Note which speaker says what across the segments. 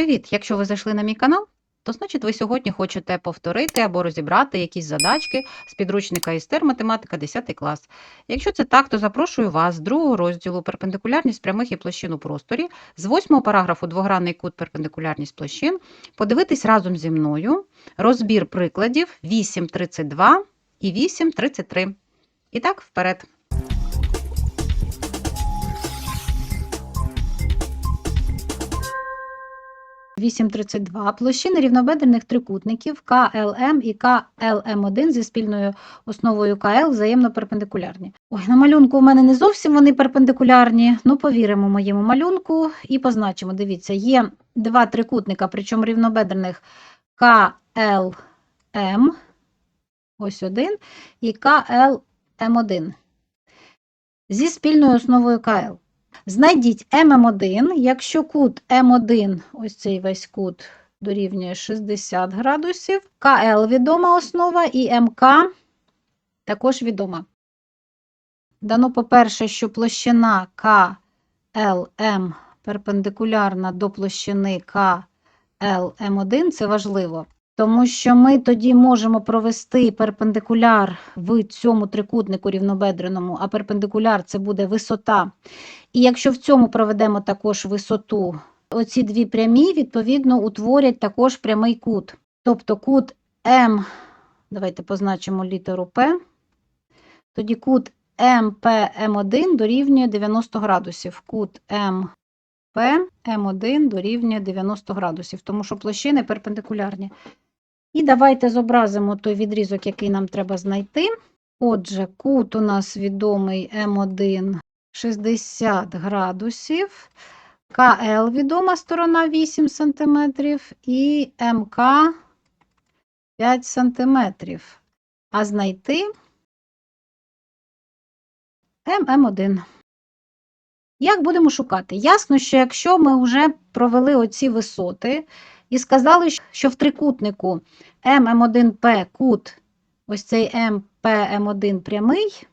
Speaker 1: Привіт! Якщо ви зайшли на мій канал, то значить ви сьогодні хочете повторити або розібрати якісь задачки з підручника істер математика 10 клас. Якщо це так, то запрошую вас з другого розділу перпендикулярність прямих і площин у просторі, з восьмого параграфу двогранний кут перпендикулярність площин, подивитись разом зі мною розбір прикладів 8.32 і 8.33. І так, вперед. Вісім площини рівнобедрених трикутників КЛМ і КЛМ1 зі спільною основою КЛ взаємно перпендикулярні. Ой, на малюнку у мене не зовсім вони перпендикулярні. Ну, повіримо моєму малюнку і позначимо. Дивіться, є два трикутника, причому рівнобедрених КЛМ, ось один, і КЛМ1 зі спільною основою КЛ. Знайдіть ММ1, якщо кут М1, ось цей весь кут дорівнює 60 градусів, КЛ відома основа і МК також відома. Дано, по-перше, що площина КЛМ перпендикулярна до площини КЛМ1, це важливо. Тому що ми тоді можемо провести перпендикуляр в цьому трикутнику рівнобедреному, а перпендикуляр це буде висота. І якщо в цьому проведемо також висоту, оці дві прямі, відповідно, утворять також прямий кут. Тобто кут М, давайте позначимо літеру П, тоді кут МПМ1 дорівнює 90 градусів. Кут МП М1 дорівнює 90 градусів, тому що площини перпендикулярні. І давайте зобразимо той відрізок, який нам треба знайти. Отже, кут у нас відомий М1 60 градусів, КЛ відома сторона 8 см і МК 5 см. А знайти ММ1. Як будемо шукати? Ясно, що якщо ми вже провели оці висоти і сказали, що в трикутнику ММ1П кут, ось цей МПМ1 прямий,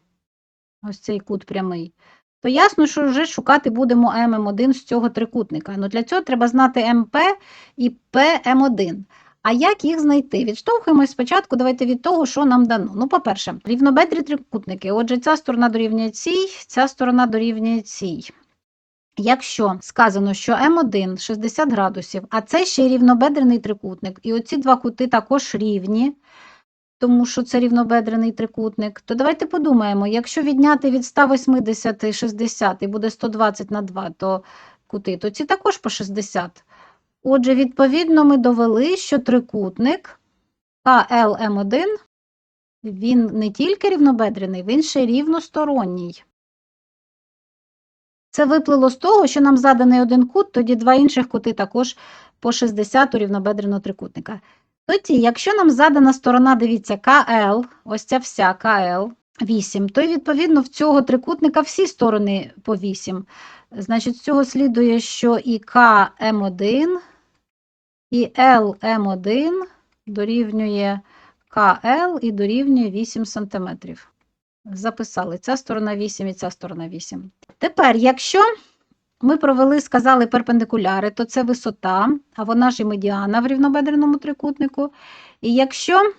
Speaker 1: ось цей кут прямий, то ясно, що вже шукати будемо ММ1 з цього трикутника. Ну, Для цього треба знати МП і ПМ1. А як їх знайти? Відштовхуємось спочатку, давайте від того, що нам дано. Ну, по-перше, рівнобедрі трикутники. Отже, ця сторона дорівнює цій, ця сторона дорівнює цій. Якщо сказано, що М1 60 градусів, а це ще й рівнобедрений трикутник, і оці два кути також рівні, тому що це рівнобедрений трикутник, то давайте подумаємо, якщо відняти від 180 60 і буде 120 на 2 то кути, то ці також по 60. Отже, відповідно, ми довели, що трикутник КЛМ1, він не тільки рівнобедрений, він ще рівносторонній. Це виплило з того, що нам заданий один кут, тоді два інших кути також по 60 у рівнобедреного трикутника. Тоді, якщо нам задана сторона, дивіться, КЛ, ось ця вся КЛ 8, то відповідно в цього трикутника всі сторони по 8. Значить, з цього слідує, що і КМ1, і ЛМ1 дорівнює КЛ і дорівнює 8 см. Записали ця сторона 8 і ця сторона 8. Тепер, якщо ми провели, сказали перпендикуляри, то це висота, а вона ж і медіана в рівнобедреному трикутнику. І якщо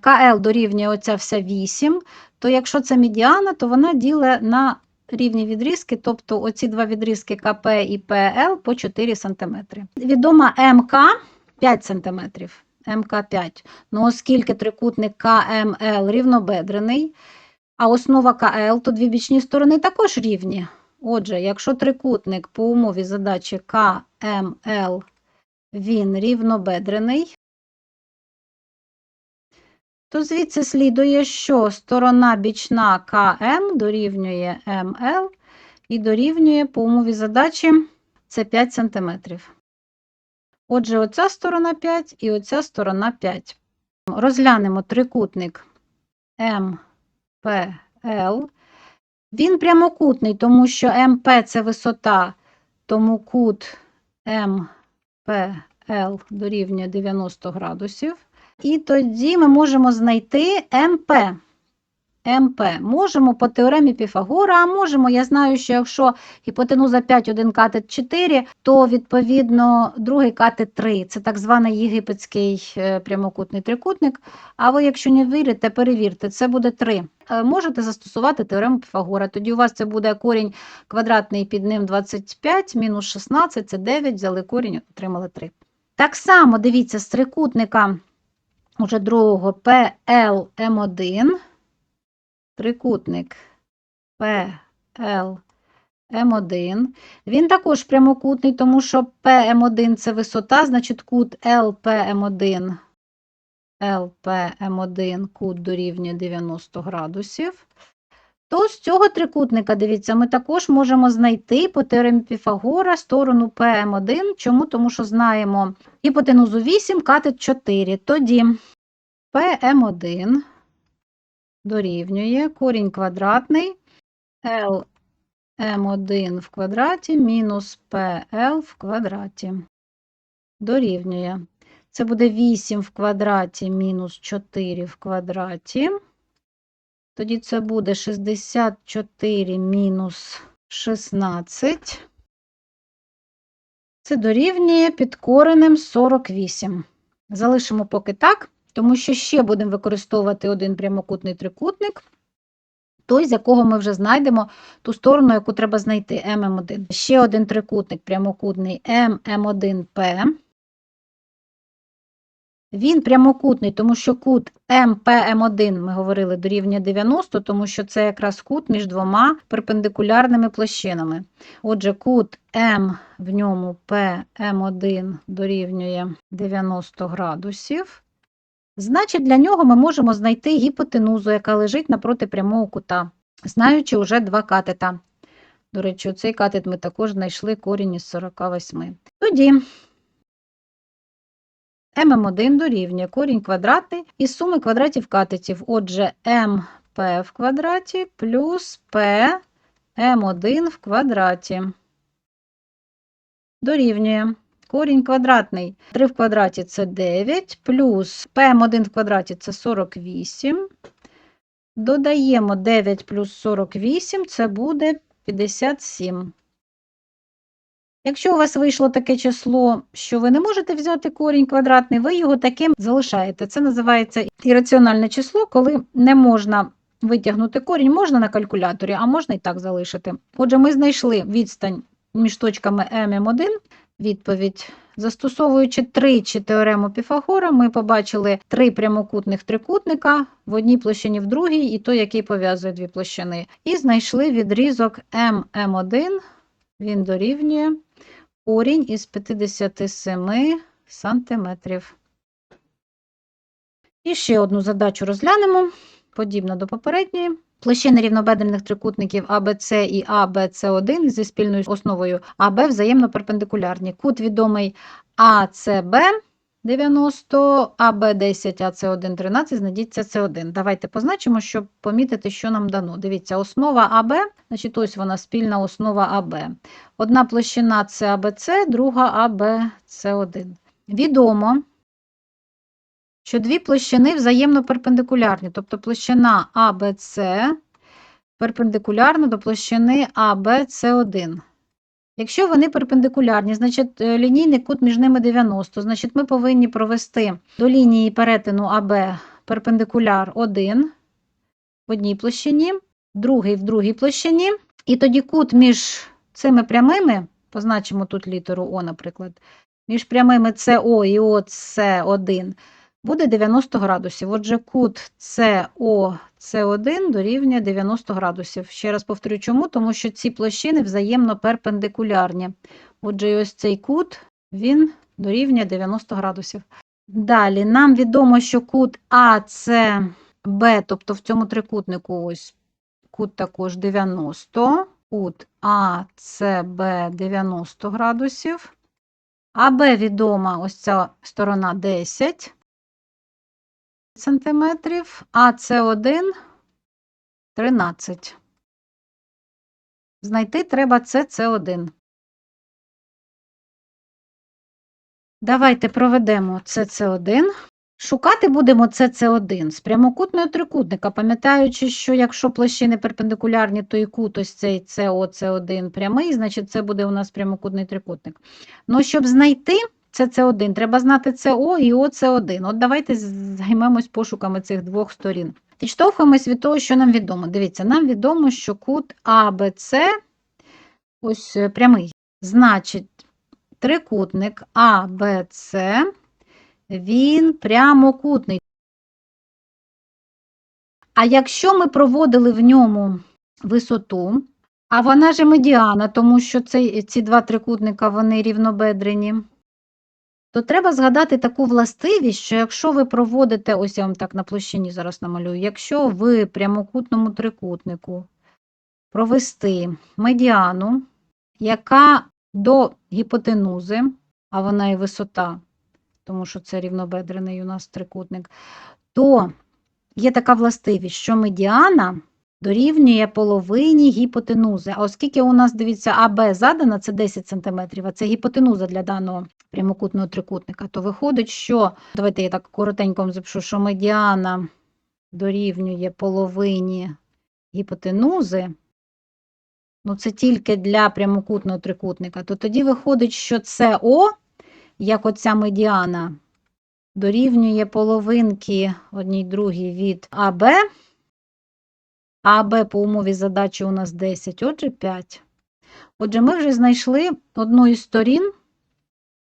Speaker 1: КЛ дорівнює оця вся 8, то якщо це медіана, то вона ділить на рівні відрізки, тобто оці два відрізки КП і ПЛ по 4 см. Відома МК 5 см. МК5. Ну, оскільки трикутник КМЛ рівнобедрений, а основа КЛ, то дві бічні сторони також рівні. Отже, якщо трикутник по умові задачі КМЛ він рівнобедрений, то звідси слідує, що сторона бічна КМ дорівнює МЛ і дорівнює по умові задачі це 5 см. Отже, оця сторона 5 і оця сторона 5. Розглянемо трикутник МПЛ. Він прямокутний, тому що МП це висота, тому кут МПЛ дорівнює 90 градусів. І тоді ми можемо знайти МП. МП. Можемо по теоремі Піфагора, а можемо, я знаю, що якщо гіпотенуза 5, один катет 4, то відповідно другий катет 3. Це так званий єгипетський е, прямокутний трикутник. А ви, якщо не вірите, перевірте, це буде 3. Е, Можете застосувати теорему Піфагора. Тоді у вас це буде корінь квадратний під ним 25, мінус 16, це 9, взяли корінь, отримали 3. Так само, дивіться, з трикутника уже другого PLM1, трикутник PLM1, він також прямокутний, тому що PM1 – це висота, значить кут LPM1, LPM1 кут дорівнює 90 градусів. То з цього трикутника, дивіться, ми також можемо знайти по теоремі Піфагора сторону PM1. Чому? Тому що знаємо гіпотенузу 8, катет 4. Тоді PM1 дорівнює корінь квадратний LM1 в квадраті мінус PL в квадраті. Дорівнює. Це буде 8 в квадраті мінус 4 в квадраті. Тоді це буде 64 мінус 16. Це дорівнює під коренем 48. Залишимо поки так, тому що ще будемо використовувати один прямокутний трикутник, той, з якого ми вже знайдемо ту сторону, яку треба знайти ММ1. Ще один трикутник прямокутний ММ1П. Він прямокутний, тому що кут МПМ1, ми говорили, дорівнює 90, тому що це якраз кут між двома перпендикулярними площинами. Отже, кут М в ньому PM1 дорівнює 90 градусів. Значить, для нього ми можемо знайти гіпотенузу, яка лежить напроти прямого кута, знаючи вже два катета. До речі, цей катет ми також знайшли корінь із 48. Тоді ММ1 дорівнює корінь квадратний із суми квадратів катетів. Отже, МП в квадраті плюс П М1 в квадраті. Дорівнює корінь квадратний. 3 в квадраті це 9, плюс ПМ1 в квадраті це 48. Додаємо 9 плюс 48, це буде 57. Якщо у вас вийшло таке число, що ви не можете взяти корінь квадратний, ви його таким залишаєте. Це називається ірраціональне число, коли не можна витягнути корінь, можна на калькуляторі, а можна і так залишити. Отже, ми знайшли відстань між точками М і М1, відповідь. Застосовуючи тричі теорему Піфагора, ми побачили три прямокутних трикутника в одній площині, в другій, і той, який пов'язує дві площини. І знайшли відрізок ММ1, він дорівнює корінь із 57 сантиметрів. І ще одну задачу розглянемо, подібно до попередньої. Площини рівнобедрених трикутників АБЦ і АБЦ1 зі спільною основою АБ взаємно перпендикулярні. Кут відомий АЦБ 90, АБ10, АЦ1 13, знайдіть СС1. Давайте позначимо, щоб помітити, що нам дано. Дивіться, основа АБ, значить ось вона спільна основа АБ. Одна площина це АБЦ, друга АБЦ1. Відомо, що дві площини взаємно перпендикулярні, тобто площина АБЦ перпендикулярна до площини АБЦ1. Якщо вони перпендикулярні, значить е, лінійний кут між ними 90, значить ми повинні провести до лінії перетину АБ перпендикуляр 1 в одній площині, другий в другій площині, і тоді кут між цими прямими, позначимо тут літеру О, наприклад, між прямими СО і ОС1 буде 90 градусів. Отже, кут СОС1 дорівнює 90 градусів. Ще раз повторю, чому? Тому що ці площини взаємно перпендикулярні. Отже, і ось цей кут, він дорівнює 90 градусів. Далі, нам відомо, що кут АЦБ, тобто в цьому трикутнику ось кут також 90, кут АЦБ 90 градусів. АБ відома ось ця сторона 10 сантиметрів, а С1 13. Знайти треба СС1. Давайте проведемо СС1. Шукати будемо СС1 з прямокутного трикутника, пам'ятаючи, що якщо площини перпендикулярні, то і кут ось цей СО, С1 прямий, значить це буде у нас прямокутний трикутник. Ну, щоб знайти СС1, треба знати СО і ОС1. От давайте займемось пошуками цих двох сторін. Відштовхуємось від того, що нам відомо. Дивіться, нам відомо, що кут АБЦ ось е, прямий. Значить, трикутник АБЦ він прямокутний. А якщо ми проводили в ньому висоту, а вона же медіана, тому що цей, ці два трикутника вони рівнобедрені, то треба згадати таку властивість, що якщо ви проводите, ось я вам так на площині зараз намалюю, якщо в прямокутному трикутнику провести медіану, яка до гіпотенузи, а вона і висота, тому що це рівнобедрений у нас трикутник, то є така властивість, що медіана дорівнює половині гіпотенузи. А оскільки у нас, дивіться, АБ задана, це 10 см, а це гіпотенуза для даного прямокутного трикутника, то виходить, що, давайте я так коротенько вам запишу, що медіана дорівнює половині гіпотенузи, ну це тільки для прямокутного трикутника, то тоді виходить, що СО, як оця медіана, дорівнює половинки одній другій від АБ, АБ по умові задачі у нас 10, отже 5. Отже, ми вже знайшли одну із сторін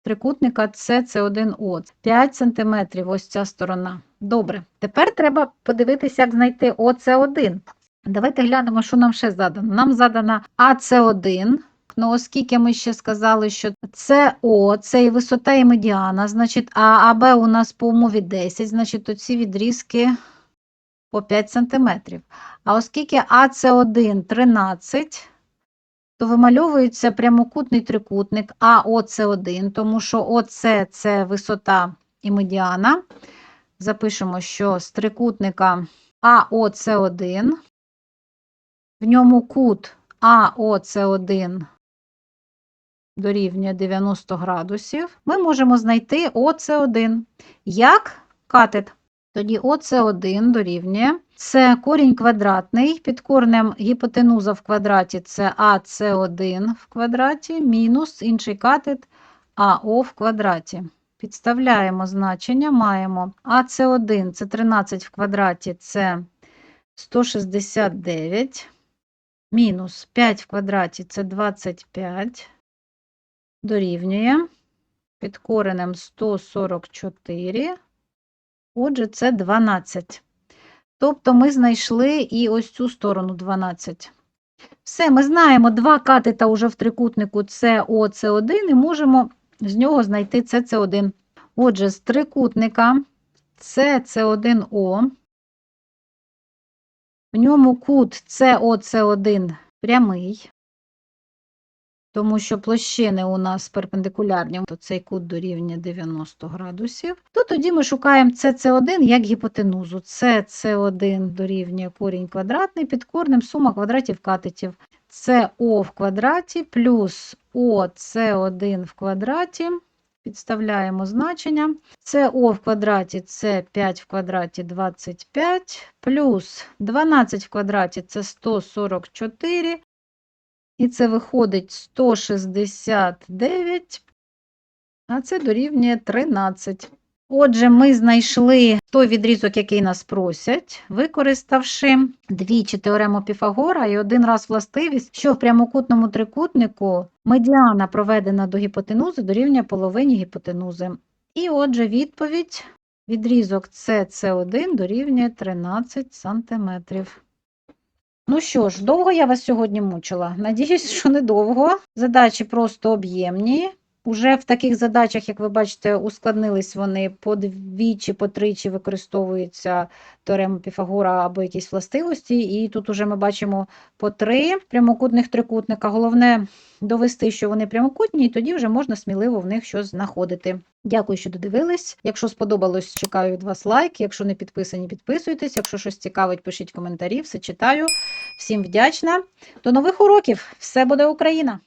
Speaker 1: трикутника СС1О. 5 см ось ця сторона. Добре. Тепер треба подивитися, як знайти ОС1. Давайте глянемо, що нам ще задано. Нам задана АС1. Ну, оскільки ми ще сказали, що СО, це і висота і медіана, значить, а АБ у нас по умові 10, значить, оці відрізки по 5 см. А оскільки АС1 13, то вимальовується прямокутний трикутник АОЦ1, тому що ОЦ це висота і медіана. Запишемо, що з трикутника АОЦ1, в ньому кут АОЦ1 дорівнює 90 градусів, ми можемо знайти ОЦ1 як катет. Тоді ОЦ1 дорівнює. Це корінь квадратний, під корнем гіпотенуза в квадраті це АС1 в квадраті, мінус інший катет АО в квадраті. Підставляємо значення, маємо АС1 це 13 в квадраті, це 169, мінус 5 в квадраті це 25, дорівнює під коренем 144. Отже, це 12. Тобто ми знайшли і ось цю сторону 12. Все, ми знаємо два катета уже в трикутнику СО, С1 і можемо з нього знайти СС1. Отже, з трикутника СС1О, в ньому кут СО, С1 прямий, тому що площини у нас перпендикулярні, то цей кут дорівнює 90 градусів, то тоді ми шукаємо СС1 як гіпотенузу. СС1 дорівнює корінь квадратний під корнем сума квадратів катетів. СО в квадраті плюс ОС1 в квадраті. Підставляємо значення. СО в квадраті це 5 в квадраті 25, плюс 12 в квадраті це 144. І це виходить 169, а це дорівнює 13. Отже, ми знайшли той відрізок, який нас просять, використавши двічі теорему Піфагора і один раз властивість, що в прямокутному трикутнику медіана проведена до гіпотенузи дорівнює половині гіпотенузи. І отже, відповідь відрізок СС1 дорівнює 13 см. Ну що ж, довго я вас сьогодні мучила? Надіюсь, що недовго. Задачі просто об'ємні. Уже в таких задачах, як ви бачите, ускладнились вони по двічі, по тричі використовується теорема Піфагора або якісь властивості. І тут уже ми бачимо по три прямокутних трикутника. Головне довести, що вони прямокутні, і тоді вже можна сміливо в них щось знаходити. Дякую, що додивились. Якщо сподобалось, чекаю від вас лайк. Якщо не підписані, підписуйтесь. Якщо щось цікавить, пишіть коментарі, все читаю. Всім вдячна. До нових уроків! Все буде Україна!